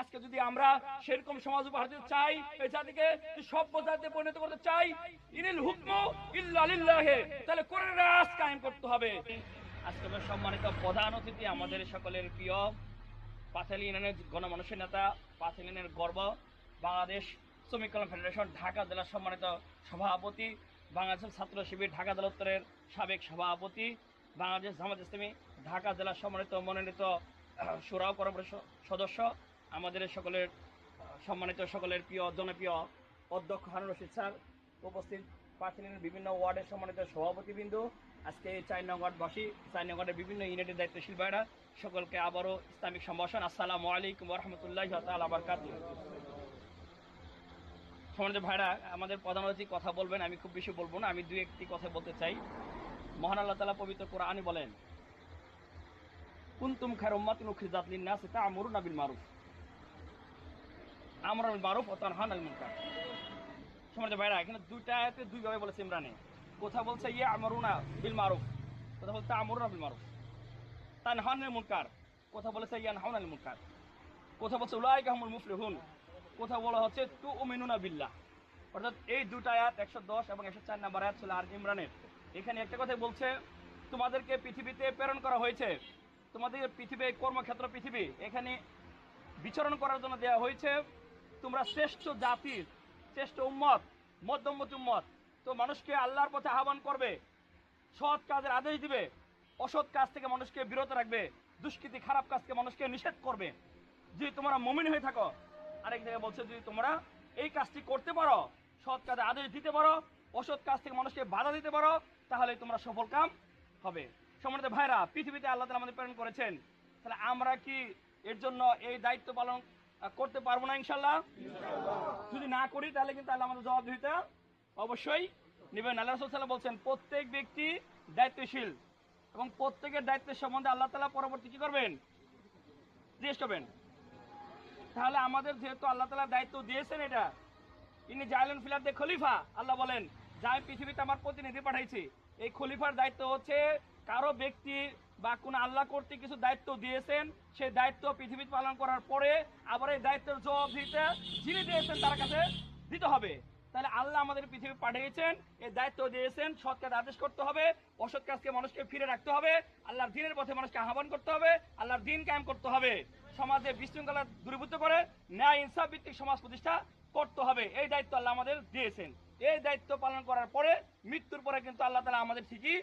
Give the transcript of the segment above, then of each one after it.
আজকে যদি আমরা সেরকম সমাজ উপহার দিতে চাই, এই জাতিকে সভ্য জাতিতে পরিণত করতে চাই, ইনিল হুকম ইল্লা লিল্লাহে, তাহলে কোরআন রাজ কায়েম করতে হবে। আজকে আমরা সম্মানিত প্রধান অতিথি আমাদের সকলের প্রিয় পাঁচালী ইউনিয়নের গণমানুষের নেতা, পাঁচালী ইউনিয়নের গর্ব, বাংলাদেশ শ্রমিক কল্যাণ ফেডারেশন, ঢাকা জেলার সম্মানিত সভাপতি, বাংলাদেশ ছাত্র শিবির, ঢাকা জেলা উত্তরের সাবেক সভাপতি, বাংলাদেশ জামাত ইসলামী, ঢাকা জেলার সম্মানিত মনোনীত সুরাও কর্মপরিষদ সদস্য আমাদের সকলের, সম্মানিত সকলের প্রিয়, জনপ্রিয় অধ্যক্ষ হারুন রশিদ স্যার উপস্থিত। পাঁচিলের বিভিন্ন ওয়ার্ডের সম্মানিত সভাপতিবৃন্দ। আজকে চার নগরের বিভিন্ন ইউনিটের দায়িত্বশীল ভাইরা, সকলকে আবারও ইসলামিক সম্ভাষণ। আসসালামু আলাইকুম রহমতুল্লাহ আবারকাত সম্মানিত ভাইরা, আমাদের প্রধান অতিথি কথা বলবেন, আমি খুব বেশি বলব না, আমি দুই একটি কথা বলতে চাই। মহান আল্লাহ তালা পবিত্র কোরআনই বলেন, কুন্তুম খার উম্মাতিন উখরিজাত লিন-নাস তা'মুরুনা বিল মারুফ। আমরা বিল মারুফ ওয়া তানহাউনা আনিল মুনকার। সম্মানিত ভাইরা, এখানে দুইটা আয়াতে দুই ভাবে বলেছে ইমরানে। কোথা বলছে ইয়া আমরুনা বিল মারুফ। কোথা বলছে, আমরুনা বিল মারুফ। তানহাউনা আনিল মুনকার। কোথা বলেছে, ইয়ানহাউনা আনিল মুনকার। কোথা বলছে, উলাইকা হুমুল মুফলিহুন। কোথা বলা হচ্ছে তু উমিনুনা বিল্লাহ। অর্থাৎ এই দুটো আয়াত, একশো দশ এবং একশো চার নাম্বার আয়াত ছিল আর ইমরানের। এখানে একটা কথা বলছে, তোমাদেরকে পৃথিবীতে প্রেরণ করা হয়েছে। তোমাদের পৃথিবী, কর্মক্ষেত্র পৃথিবী, এখানে বিচরণ করার জন্য দেওয়া হয়েছে। তোমরা শ্রেষ্ঠ জাতির, শ্রেষ্ঠ উম্মত মধ্যমতি উম্মত। তো মানুষকে আল্লাহর পথে আহ্বান করবে, সৎ কাজের আদেশ দিবে, অসৎ কাজ থেকে মানুষকে বিরত রাখবে, দুষ্কৃতি, খারাপ কাজকে মানুষকে নিষেধ করবে। যদি তোমরা মমিন হয়ে থাকো, আরেক জায়গায় বলছে, যদি তোমরা এই কাজটি করতে পারো, সৎ কাজে আদেশ দিতে পারো, অসৎ কাজ থেকে মানুষকে বাধা দিতে পারো, তাহলে তোমরা সফল কাম হবে। সম্মানিত ভাইরা পৃথিবীতে আল্লাহ তালা আমাদের প্রেরণ করেছেন। তাহলে আমরা কি এর জন্য এই দায়িত্ব পালন করতে পারব না ইনশাল্লাহ। যদি না করি, তাহলে কিন্তু আল্লাহ আমাদের জবাবদিহিতা অবশ্যই নেবেন। আল্লাহ বলছেন, প্রত্যেক ব্যক্তি দায়িত্বশীল এবং প্রত্যেকের দায়িত্বের সম্বন্ধে আল্লাহ তালা পরবর্তী কি করবেন? জিজ্ঞেস করবেন। তাহলে আমাদের যেহেতু আল্লাহ তালা দায়িত্ব দিয়েছেন এটা, ইনি জাইলেন ফিলার দে খলিফা, আল্লাহ বলেন যাই পৃথিবীতে আমার প্রতিনিধি পাঠাইছি, এই খলিফার দায়িত্ব হচ্ছে কারও ব্যক্তি বা কোন আল্লাহ কর্তৃক কিছু দায়িত্ব দিয়েছেন, সেই দায়িত্ব পৃথিবীতে পালন করার পরে আবার এই দায়িত্বের জবাব দিতে, যিনি দিয়েছেন তার কাছে দিতে হবে। তাহলে আল্লাহ আমাদের পৃথিবী পাঠিয়েছেন, এই দায়িত্ব দিয়েছেন, সৎ কাজ আদেশ করতে হবে, অসৎ কাজকে মানুষকে ফিরে রাখতে হবে, আল্লাহর দিনের পথে মানুষকে আহ্বান করতে হবে, আল্লাহর দিন কায়েম করতে হবে। সমাজে বিশৃঙ্খলা দূরীভূত করে ন্যায় ইনসাফ ভিত্তিক সমাজ প্রতিষ্ঠা করতে হবে। এই দায়িত্ব আল্লাহ আমাদের দিয়েছেন। এই দায়িত্ব পালন করার পরে মৃত্যুর পরে কিন্তু আল্লাহ তালা আমাদের ঠিকই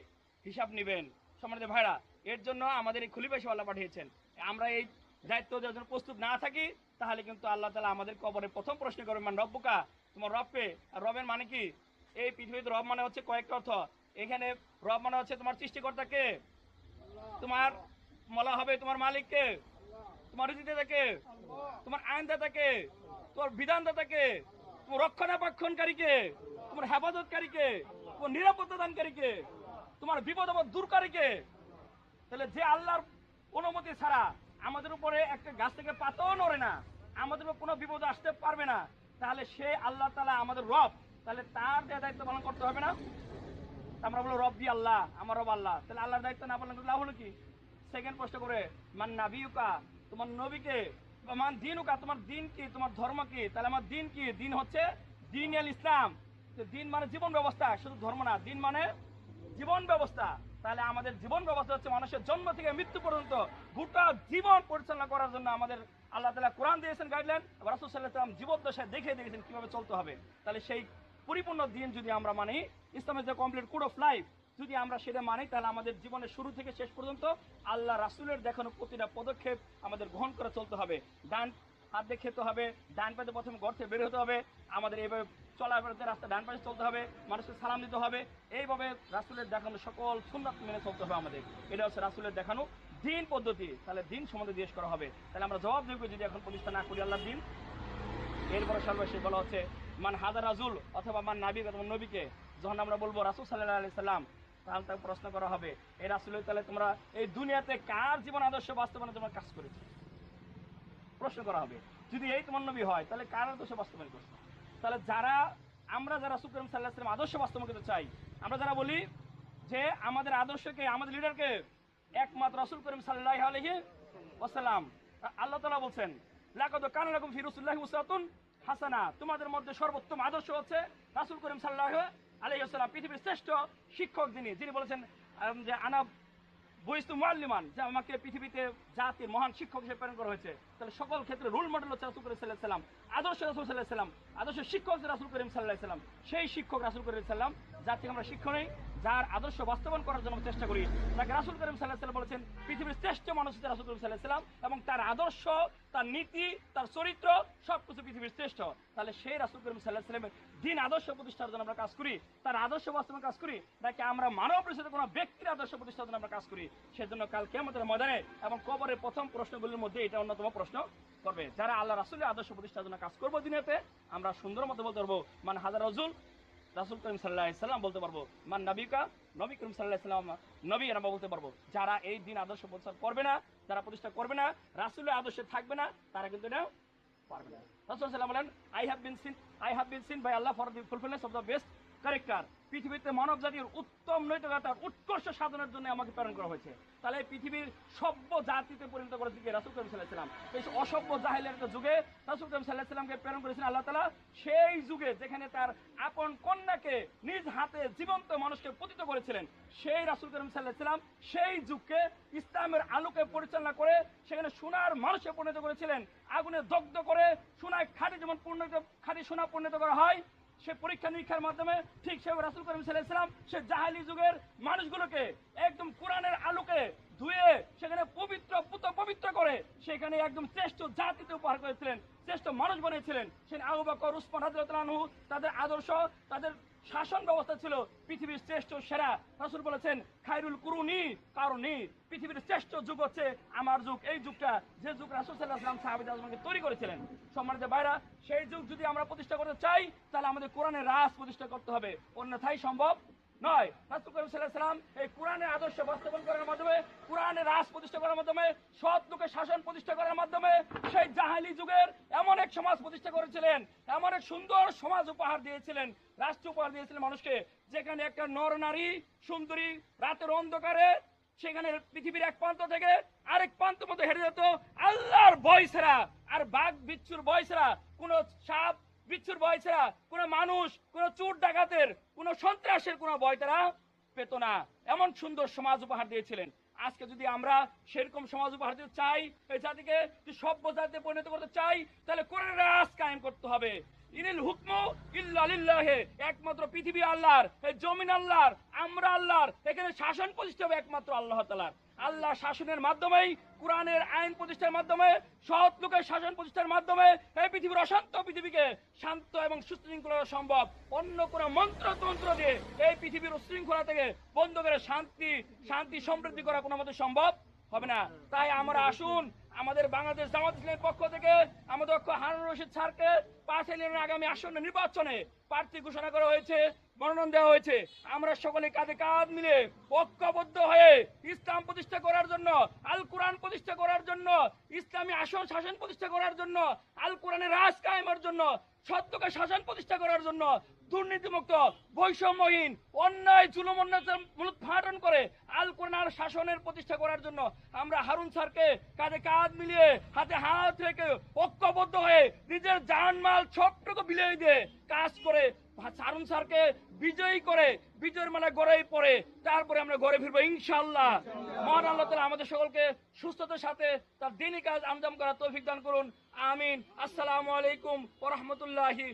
হিসাব নেবেন। সম্মানিত ভাইরা। এর জন্য আমাদের এই খুলিবাসী আল্লাহ পাঠিয়েছেন। আমরা এই দায়িত্ব দেওয়ার জন্য প্রস্তুত না থাকি, তাহলে কিন্তু আল্লাহ তালা আমাদের কবরে প্রথম প্রশ্ন করবেন মান রব্বুকা? তোমার রবকে। আর রবের মানে কি? এই পৃথিবীতে রব মানে হচ্ছে কয়েকটা অর্থ। এখানে রব মানে হচ্ছে তোমার সৃষ্টিকর্তা কে তোমার বলা হবে তোমার মালিককে। তোমার রীতিদাতাকে। তোমার আইনদাতাকে। তোমার বিধানদাতাকে। তোমার রক্ষণাবেক্ষণকারীকে। তোমার হেফাজতকারীকে। তোমার নিরাপত্তা দানকারীকে তোমার বিপদ আপদ দূরকারীকে তাহলে যে আল্লাহর অনুমতি ছাড়া আমাদের উপরে একটা গাছ থেকে পাতাও নড়ে না, আমাদের উপর কোনো বিপদ আসতে পারবে না, তাহলে সে আল্লাহ তালা আমাদের রব, তাহলে তার যে দায়িত্ব পালন করতে হবে না? আমরা বলো রব দি আল্লাহ, আমার রব আল্লাহ। তাহলে আল্লাহর দায়িত্ব না পালন করলে হলো কি? সেকেন্ড প্রশ্ন করে, মান নাবিউকা তোমার নবীকে মান দিনুকা, তোমার দিন কি, তোমার ধর্ম কি? তাহলে আমার দিন কি? দিন হচ্ছে দিন আল ইসলাম দিন মানে জীবন ব্যবস্থা, শুধু ধর্ম না, দিন মানে জীবন ব্যবস্থা। তাহলে আমাদের জীবন ব্যবস্থা হচ্ছে মানুষের জন্ম থেকে মৃত্যু পর্যন্ত গোটা জীবন পরিচালনা করার জন্য আমাদের আল্লাহ তালা কোরআন দিয়েছেন গাইডলাইন রাসুল সাল্লাহ জীবদ্দশায় দেখে দিয়েছেন কীভাবে চলতে হবে। তাহলে সেই পরিপূর্ণ দিন যদি আমরা মানি, ইসলামের যে কমপ্লিট কোড অফ লাইফ যদি আমরা সেটা মানি, তাহলে আমাদের জীবনের শুরু থেকে শেষ পর্যন্ত আল্লাহ রাসুলের দেখানো প্রতিটা পদক্ষেপ আমাদের গ্রহণ করে চলতে হবে। ডান হাত দিয়ে খেতে হবে, ডান পাতে প্রথমে ঘর থেকে বের হতে হবে, আমাদের এইভাবে চলাফেরাতে রাস্তা ডান পাশে চলতে হবে, মানুষকে সালাম দিতে হবে। এইভাবে রাসুলের দেখানো সকল সুন্নাত মেনে চলতে হবে আমাদের। এটা হচ্ছে রাসুলের দেখানো দিন পদ্ধতি। তাহলে দিন সম্বন্ধে জিজ্ঞেস করা হবে। তাহলে আমরা জবাব দেবো যদি এখন প্রতিষ্ঠা না করি আল্লাহর দিন। এরপরে সর্বশেষ বলা হচ্ছে, মান হাজার রাজুল অথবা মান নাবি অথবা নবীকে যখন আমরা বলব রাসুল সাল্লাহ আলি সাল্লাম, তাহলে তাকে প্রশ্ন করা হবে এই রাসুল, তাহলে তোমরা এই দুনিয়াতে কার জীবন আদর্শ বাস্তবায়নে তোমরা কাজ করেছ? প্রশ্ন করা হবে যদি এই তোমার নবী হয়, তাহলে কার আদর্শ বাস্তবায়ন করছ? তাহলে যারা, আমরা যারা সুপ্রিম সাল্লাহ আদর্শ বাস্তবায়ন করতে চাই, আমরা যারা বলি যে আমাদের আদর্শকে, আমাদের লিডারকে একমাত্র রসুল করিম সাল্লাহ আলহি ওসালাম আল্লাহ তালা বলছেন, লাকাদ কানা লাকুম ফি রাসূলিল্লাহি উসওয়াতুন হাসানা। তোমাদের মধ্যে সর্বোত্তম আদর্শ হচ্ছে রাসূল করিম সাল্লাল্লাহু আলাইহি ওয়াসাল্লাম, পৃথিবীর শ্রেষ্ঠ শিক্ষক যিনি যিনি বলেছেন যে আনা বইস্তু মুআল্লিমান যে আমাকে পৃথিবীতে জাতির মহান শিক্ষক হিসেবে প্রেরণ করা হয়েছে, তাহলে সকল ক্ষেত্রে রোল মডেল হচ্ছে রাসূল করিম সাল্লাম, আদর্শ রাসূল সাল্লাম, আদর্শ শিক্ষক হচ্ছে রাসূল করিম সাল্লাম, সেই শিক্ষক রাসূল করিম সাল্লাম যার থেকে আমরা শিক্ষা নেই, যার আদর্শ বাস্তবায়ন করার জন্য চেষ্টা করি, তাকে রাসূল করিম সাল্লাম বলেছেন, পৃথিবীর শ্রেষ্ঠ মানুষ হচ্ছে রাসূল করিম সাল্লাম, এবং তার আদর্শ, তার নীতি, তার চরিত্র সবকিছু পৃথিবীর শ্রেষ্ঠ, তাহলে সেই রাসুল করিম আলাইহি সাল্লামের দিন আদর্শ প্রতিষ্ঠার জন্য আমরা কাজ করি, তার আদর্শ বাস্তবায়ন কাজ করি, নাকি আমরা মানব পরিষদে কোনো ব্যক্তির আদর্শ প্রতিষ্ঠার জন্য আমরা কাজ করি? সেজন্য কাল কেমতের ময়দানে এবং কবরের প্রথম প্রশ্নগুলির মধ্যে এটা অন্যতম প্রশ্ন করবে। যারা আল্লাহ রাসুলের আদর্শ প্রতিষ্ঠার জন্য কাজ করব দিনেতে, আমরা সুন্দর মতো বলতে পারব, মান হাজার রজুল, রাসুল করিম সাল্লাহ সাল্লাম বলতে পারব, মান নবিকা, নবী করিম সাল্লাহ সাল্লাম, নবী আমরা বলতে পারব। যারা এই দিন আদর্শ প্রচার করবে না, যারা প্রতিষ্ঠা করবে না, রাসুলের আদর্শে থাকবে না, তারা কিন্তু এটা পারবে না রাসূল সাল্লাল্লাহু বলেন I have been sent I have been sent by Allah for the fulfilness of the best character পৃথিবীতে মানব জাতির উত্তম নৈতিকতার উৎকর্ষ সাধনের জন্য আমাকে প্রেরণ করা হয়েছে। তাহলে এই পৃথিবীর সভ্য জাতিতে পরিণত করেছে কি? রাসুল করিম সাল্লাহ সাল্লাম এই অসভ্য জাহিলের যুগে রাসুল করিম সাল্লাহ সাল্লামকে প্রেরণ করেছেন আল্লাহ তালা সেই যুগে যেখানে তার আপন কন্যাকে নিজ হাতে জীবন্ত মানুষকে পতিত করেছিলেন, সেই রাসুল করিম সাল্লাহ সাল্লাম সেই যুগকে ইসলামের আলোকে পরিচালনা করে সেখানে সোনার মানুষে পরিণত করেছিলেন। আগুনে দগ্ধ করে সোনায় খাঁটি যেমন পূর্ণিত খাঁটি সোনা পরিণত করা হয় সে পরীক্ষা নিরীক্ষার মাধ্যমে ঠিক সে রাসুল করিম সাল্লাম সে জাহালি যুগের মানুষগুলোকে একদম কোরআনের আলোকে ধুয়ে সেখানে পবিত্র পুত পবিত্র করে সেখানে একদম শ্রেষ্ঠ জাতিতে উপহার করেছিলেন। শ্রেষ্ঠ মানুষ বানিয়েছিলেন। সে আবু বকর, উসমান হাজরতানহু তাদের আদর্শ, তাদের শাসন ব্যবস্থা ছিল পৃথিবীর শ্রেষ্ঠ সেরা। রাসুল বলেছেন খাইরুল কুরুনি কারণি পৃথিবীর শ্রেষ্ঠ যুগ হচ্ছে আমার যুগ। এই যুগটা যে যুগ রাসুল সাল্লাহ সাল্লাম সাহাবিদ আজমাকে তৈরি করেছিলেন। সম্মানিত ভাইরা, সেই যুগ যদি আমরা প্রতিষ্ঠা করতে চাই, তাহলে আমাদের কোরআনের রাস প্রতিষ্ঠা করতে হবে। অন্যথায় সম্ভব নয়। রাসূল করিম সাল্লাল্লাহু সাল্লাম এই কোরআনের আদর্শ বাস্তবায়ন করার মাধ্যমে, কোরআনের রাস প্রতিষ্ঠা করার মাধ্যমে, সৎ লোকের শাসন প্রতিষ্ঠা করার মাধ্যমে সেই জাহালি যুগের এমন এক সমাজ প্রতিষ্ঠা করেছিলেন, এমন এক সুন্দর সমাজ উপহার দিয়েছিলেন, রাষ্ট্র উপহার দিয়েছিলেন মানুষকে, যেখানে একটা নর নারী, সুন্দরী, রাতের অন্ধকারে, সেখানে পৃথিবীর এক প্রান্ত থেকে আরেক প্রান্ত মতো হেঁটে যেত, আল্লাহর ছাড়া আর বাঘ, বিচ্ছুর ছাড়া কোনো সাপ বিচ্ছুর ভয় ছাড়া কোনো মানুষ, কোনো চোর ডাকাতের, কোনো সন্ত্রাসের কোনো ভয় তারা পেত না। এমন সুন্দর সমাজ উপহার দিয়েছিলেন। আজকে যদি আমরা সেরকম সমাজ উপহার দিতে চাই, এই জাতিকে সভ্য জাতিতে পরিণত করতে চাই, তাহলে কোরআনের রাজ কায়েম করতে হবে। একমাত্র পৃথিবী আল্লাহর জমিন আল্লাহর, আমরা আল্লাহর, এখানে শাসন প্রতিষ্ঠা হবে একমাত্র আল্লাহ তাআলার। আল্লাহ শাসনের মাধ্যমেই, কোরআনের আইন প্রতিষ্ঠার মাধ্যমে, সৎ লোকের শাসন প্রতিষ্ঠার মাধ্যমে এই পৃথিবীর অশান্ত পৃথিবীকে শান্ত এবং সুশৃঙ্খলা সম্ভব। অন্য কোনো মন্ত্র তন্ত্র দিয়ে এই পৃথিবীর উশৃঙ্খলা থেকে বন্ধ করে শান্তি শান্তি সমৃদ্ধি করা কোনো মতে সম্ভব হবে না। তাই আমরা আসুন, আমাদের বাংলাদেশ জামাত ইসলামের পক্ষ থেকে আমাদের অক্ষ হারুন রশিদ স্যারকে পাঁচ আগামী আসন্ন নির্বাচনে প্রার্থী ঘোষণা করা হয়েছে। মনোনয়ন দেওয়া হয়েছে। আমরা সকলে কাঁধে কাঁধ মিলে ঐক্যবদ্ধ হয়ে ইসলাম প্রতিষ্ঠা করার জন্য, আল কোরআন প্রতিষ্ঠা করার জন্য, ইসলামী আসন শাসন প্রতিষ্ঠা করার জন্য, আল কোরআনের রাজ কায়েমের জন্য, সত্যকে শাসন প্রতিষ্ঠা করার জন্য দুর্নীতিমুক্ত, বৈষম্যহীন, অন্যায়, জুলুম অন্যায় মূলোৎপাটন করে আল কোরআন শাসনের প্রতিষ্ঠা করার জন্য আমরা হারুন স্যারকে কাঁধে কাঁধ মিলিয়ে হাতে হাত রেখে ঐক্যবদ্ধ হয়ে নিজের জানমাল ছোট্টকে বিলিয়ে দিয়ে কাজ করে হারুন স্যারকে বিজয়ী করে, বিজয়ের মানে গড়েই পড়ে। তারপরে আমরা ঘরে ফিরবো ইনশাল্লাহ মহান আল্লাহ তালা আমাদের সকলকে সুস্থতার সাথে তার দিনই কাজ আমদাম করার তৌফিক দান করুন। আমিন। আসসালামু আলাইকুম ওরহমতুল্লাহি